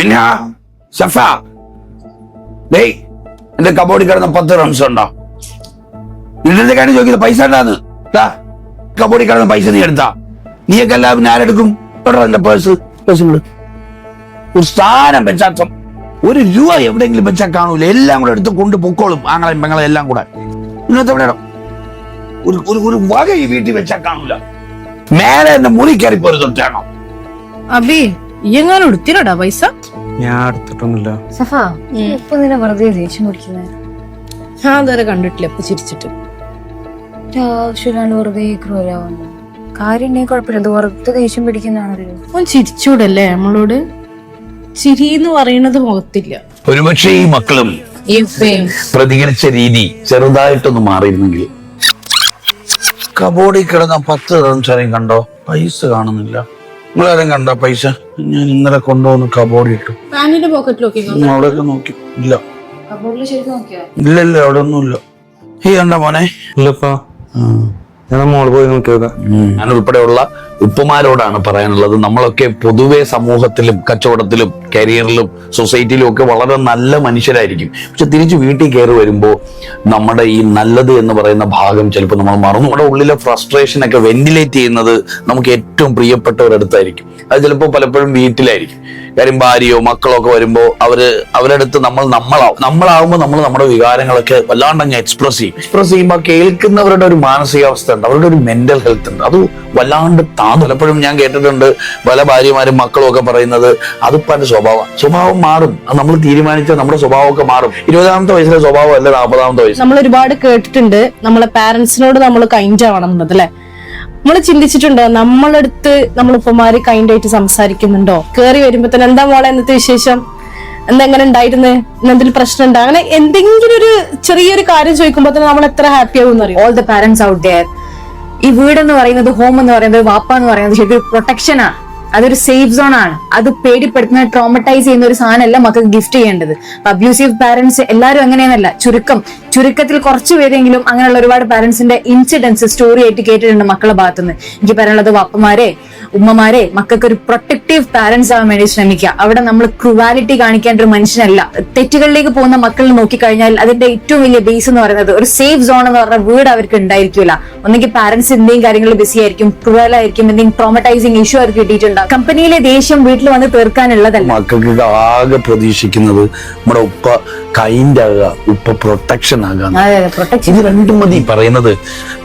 മിന്ന സഫ ഡേയ് എന്റെ കബോർഡിൽ കിടന്ന പത്ത് റൺസ് ഉണ്ടോ? നിന്റെ കാര്യം ചോദിക്കുന്നത് പൈസ ഉണ്ടാന്ന് കബോർഡിൽ കിടന്ന പൈസ നീ എടുത്താ. നീയൊക്കെ എല്ലാം പിന്നെ ആരെടുക്കും എന്റെ പേഴ്സ് പേഴ്സിനോട് ഒരു സ്ഥാനം വെച്ചാൽ ഒരു രൂപ എവിടെയെങ്കിലും വെച്ചാൽ കാണൂല. എല്ലാം കൂടെ എടുത്ത് കൊണ്ട് പൊക്കോളും ആങ്ങളെയും പെങ്ങളെ എല്ലാം കൂടെ. ഇന്നത്തെ എവിടെ ഒരു ഒരു വക ഈ വീട്ടിൽ വെച്ചാൽ കാണൂല. മേലെ എന്റെ മുറി കയറി പോയി തൊട്ടാണോ അബി എങ്ങാനും എടുത്തിരടാ പൈസ? ഞാൻ എടുത്തിട്ടൊന്നുമില്ല സഫ ഇപ്പൊ നിന്നെ വെറുതെ ദേഷ്യം പിടിക്കുന്നേ? ഞാൻ അതുവരെ കണ്ടിട്ടില്ല ഇപ്പൊ ചിരിച്ചിട്ട്. ആവശ്യമില്ലാണ്ട് വെറുതെ ക്രൂരാവുന്നു കാര്യം ഉണ്ടെങ്കിൽ കുഴപ്പമില്ല. ഇത് വെറുതെ ദേഷ്യം പിടിക്കുന്നതാണല്ലോ. അവൻ ചിരിച്ചൂടല്ലേ നമ്മളോട്? ചിരി എന്ന് പറയുന്നത് മുഖത്തില്ല ഒരുപക്ഷെ ഈ മക്കളും പ്രതികരിച്ച രീതി ചെറുതായിട്ടൊന്ന് മാറിയിരുന്നെങ്കിൽ. കബോർഡിൽ കിടന്ന പത്ത് റൺസാരെയും കണ്ടോ? പൈസ കാണുന്നില്ല. നിങ്ങളാരും കണ്ടോ പൈസ? ഞാൻ ഇന്നലെ കൊണ്ടുവന്ന് കബോർഡ് ഇട്ടു. പാന്റിന്റെ പോക്കറ്റിലൊക്കെ ഉം, അവിടെയൊക്കെ നോക്കി. ഇല്ല. കബോർഡിൽ ശരിക്കും നോക്കിയോ? ഇല്ല ഇല്ല അവിടെ ഒന്നുമില്ല ഈ കണ്ട മോനെ? ഇല്ലപ്പാ. ഞാൻ മോൾ പോയി നോക്കിയത്. ഞാൻ ഉൾപ്പെടെയുള്ള ഉപ്പമാരോടാണ് പറയാനുള്ളത്. നമ്മളൊക്കെ പൊതുവെ സമൂഹത്തിലും കച്ചവടത്തിലും കരിയറിലും സൊസൈറ്റിയിലും ഒക്കെ വളരെ നല്ല മനുഷ്യരായിരിക്കും. പക്ഷെ തിരിച്ച് വീട്ടിൽ കയറി വരുമ്പോൾ നമ്മുടെ ഈ നല്ലത് എന്ന് പറയുന്ന ഭാഗം ചിലപ്പോൾ നമ്മൾ മറന്നു. നമ്മുടെ ഉള്ളിലെ ഫ്രസ്ട്രേഷൻ ഒക്കെ വെന്റിലേറ്റ് ചെയ്യുന്നത് നമുക്ക് ഏറ്റവും പ്രിയപ്പെട്ടവരടുത്തായിരിക്കും. അത് ചിലപ്പോൾ പലപ്പോഴും വീട്ടിലായിരിക്കും. കാര്യം ഭാര്യയോ മക്കളോ ഒക്കെ വരുമ്പോൾ അവർ അവരടുത്ത് നമ്മൾ നമ്മളാവും. നമ്മളാവുമ്പോൾ നമ്മൾ നമ്മുടെ വികാരങ്ങളൊക്കെ വല്ലാണ്ട് അങ്ങ് എക്സ്പ്രസ് ചെയ്യും എക്സ്പ്രസ് ചെയ്യുമ്പോൾ കേൾക്കുന്നവരുടെ ഒരു മാനസികാവസ്ഥ ഉണ്ട്. അവരുടെ ഒരു മെന്റൽ ഹെൽത്ത് ഉണ്ട്. അത് വല്ലാണ്ട് താന്നു. പലപ്പോഴും ഞാൻ കേട്ടിട്ടുണ്ട് പല ഭാര്യമാരും മക്കളും ഒക്കെ പറയുന്നത് അതിപ്പോ എന്റെ സ്വഭാവം. സ്വഭാവം മാറും. അത് നമ്മൾ തീരുമാനിച്ചാൽ നമ്മുടെ സ്വഭാവമൊക്കെ മാറും. ഇരുപതാമത്തെ വയസ്സിലെ സ്വഭാവം അല്ല നാൽപ്പതാമത്തെ വയസ്സ്. നമ്മൾ ഒരുപാട് കേട്ടിട്ടുണ്ട്. നമ്മളെ പാരന്റ്സിനോട് നമ്മൾ കൈൻഡ് ആവണം എന്നത് അല്ലെ? നമ്മൾ ചിന്തിച്ചിട്ടുണ്ടോ? നമ്മളെടുത്ത് നമ്മൾ ഉപ്പമാര് കൈൻഡ് ആയിട്ട് സംസാരിക്കുന്നുണ്ടോ? കേറി വരുമ്പോ തന്നെ എന്താ മോളെ എന്നത്തെ വിശേഷം? എന്താ എങ്ങനെ ഉണ്ടായിരുന്നു? എന്തെങ്കിലും പ്രശ്നം ഉണ്ടോ? അങ്ങനെ എന്തെങ്കിലും ഒരു ചെറിയൊരു കാര്യം ചോദിക്കുമ്പോൾ തന്നെ നമ്മൾ എത്ര ഹാപ്പി ആവും all the parents out there ഈ വീട് എന്ന് പറയുന്നത് ഹോം എന്ന് പറയുന്നത് വാപ്പ എന്ന് പറയുന്നത് ശരിക്കും ആണ് അതൊരു സേഫ് സോൺ ആണ്. അത് പേടിപ്പെടുത്തുന്ന ട്രോമറ്റൈസ് ചെയ്യുന്ന ഒരു സാധനമല്ല മക്കൾക്ക് ഗിഫ്റ്റ് ചെയ്യേണ്ടത്. അബ്യൂസീവ് പാരന്റ്സ് എല്ലാവരും അങ്ങനെയെന്നല്ല. ചുരുക്കം ചുരുക്കത്തിൽ കുറച്ച് പേരെങ്കിലും അങ്ങനെയുള്ള ഒരുപാട് പാരന്റ്സിന്റെ ഇൻസിഡൻസ് സ്റ്റോറി ആയിട്ട് കേട്ടിട്ടുണ്ട് മക്കളുടെ ഭാഗത്തുനിന്ന്. എനിക്ക് പറയാനുള്ളത് വാപ്പമാരെ ഉമ്മമാരെ മക്കൾക്ക് ഒരു പ്രൊട്ടക്റ്റീവ് പാരന്റ്സ് ആവാൻ വേണ്ടി ശ്രമിക്കുക. അവിടെ നമ്മൾ ക്രുവാലിറ്റി കാണിക്കേണ്ട ഒരു മനുഷ്യനല്ല. തെറ്റുകളിലേക്ക് പോകുന്ന മക്കൾ നോക്കിക്കഴിഞ്ഞാൽ അതിന്റെ ഏറ്റവും വലിയ ബേസ് എന്ന് പറയുന്നത് ഒരു സേഫ് സോൺ എന്ന് പറഞ്ഞ വീട് അവർക്ക് ഉണ്ടായിരിക്കില്ല. ഒന്നെങ്കിൽ പാരന്റ്സ് എന്തെങ്കിലും കാര്യങ്ങളിൽ ബിസി ആയിരിക്കും ക്രുവൽ ആയിരിക്കും എന്തെങ്കിലും ട്രോമറ്റൈസിങ് ഇഷ്യൂ അവർക്ക് കിട്ടിയിട്ടുണ്ട് കമ്പനിയിലെ ദേഷ്യം വീട്ടിൽ വന്ന് തീർക്കാനുള്ളതല്ല. മക്കൾക്ക് ആകെ പ്രതീക്ഷിക്കുന്നത് നമ്മുടെ ഉപ്പ കൈൻഡ് ആകുക ഉപ്പ പ്രൊട്ടക്ഷൻ ആകുക ഇത് രണ്ടും മതി പറയുന്നത്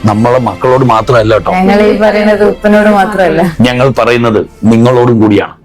നമ്മളെ മക്കളോട് മാത്രമല്ല കേട്ടോ. ഞങ്ങൾ ഈ പറയുന്നത് ഉപ്പനോട് മാത്രമല്ല. ഞങ്ങൾ പറയുന്നത് നിങ്ങളോടും കൂടിയാണ്.